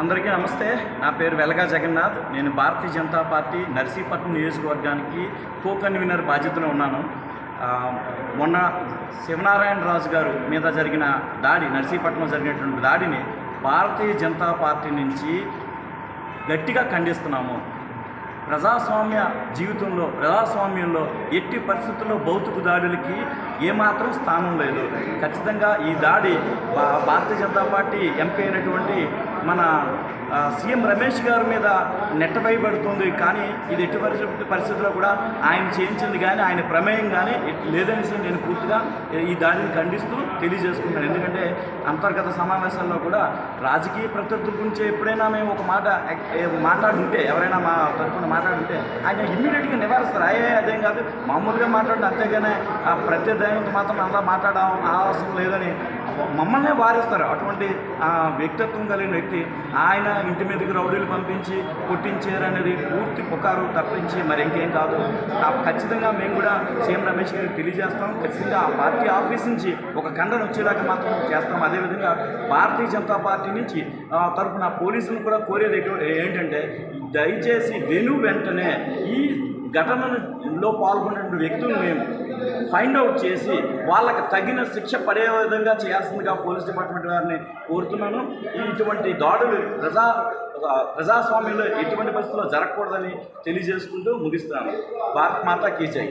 అందరికీ నమస్తే. నా పేరు వెలగా జగన్నాథ్. నేను భారతీయ జనతా పార్టీ నర్సీపట్నం నియోజకవర్గానికి కో కన్వీనర్ బాధ్యతలో ఉన్నాను. మొన్న శివనారాయణ రాజు గారు మీద జరిగిన దాడి నర్సీపట్నంలో జరిగినటువంటి దాడిని భారతీయ జనతా పార్టీ నుంచి గట్టిగా ఖండిస్తున్నాము. ప్రజాస్వామ్య జీవితంలో ప్రజాస్వామ్యంలో ఎట్టి పరిస్థితుల్లో భౌతిక దాడులకి ఏమాత్రం స్థానం లేదు. ఖచ్చితంగా ఈ దాడి భా- భారతీయ జనతా పార్టీ ఎంపీ అయినటువంటి మన సీఎం రమేష్ గారి మీద నెట్టవేయబడుతుంది కానీ ఇది ఎట్టి పరిస్థితుల్లో కూడా ఆయన చేయించింది కానీ ఆయన ప్రమేయం కానీ లేదనేసి నేను పూర్తిగా ఈ దాడిని ఖండిస్తూ తెలియజేసుకుంటాను. ఎందుకంటే అంతర్గత సమావేశాల్లో కూడా రాజకీయ ప్రత్యర్థుల గురించి ఎప్పుడైనా మేము ఒక మాట మాట్లాడుంటే ఎవరైనా మా తరఫున మాట్లాడుంటే ఆయన ఇమ్మీడియట్గా నివారిస్తారు. అయ్యే అదేం కాదు. మామూలుగా మాట్లాడిన అంతేగానే ఆ ప్రత్యర్థులతో మాత్రం అలా మాట్లాడడం అవసరం లేదని మమ్మల్నే వారిస్తారు. అటువంటి వ్యక్తిత్వం కలిగిన వ్యక్తి ఆయన ఇంటి మీదకి రౌడీలు పంపించి కొట్టించారనేది పూర్తి పుకారు తప్పించి మరి ఇంకేం కాదు ఖచ్చితంగా మేము కూడా సీఎం రమేష్ గారికి తెలియజేస్తాం. ఖచ్చితంగా ఆ పార్టీ ఆఫీస్ నుంచి ఒక ఖండన వచ్చేలాగా మాత్రం చేస్తాం. అదేవిధంగా భారతీయ జనతా పార్టీ నుంచి ఆ, తరపున పోలీసులు కూడా కోరేది ఏంటంటే దయచేసి వెను వెంటనే ఈ ఘటనలో పాల్గొన్న వ్యక్తులు మేము ఫైండ్ అవుట్ చేసి వాళ్ళకి తగిన శిక్ష పడే విధంగా చేయాల్సిందిగా పోలీస్ డిపార్ట్మెంట్ వారిని కోరుతున్నాను. ఇటువంటి దాడులు ప్రజా ప్రజాస్వామ్యంలో ఎటువంటి పరిస్థితుల్లో జరగకూడదని తెలియజేసుకుంటూ ముగిస్తున్నాను. భారత్ మాత కీచై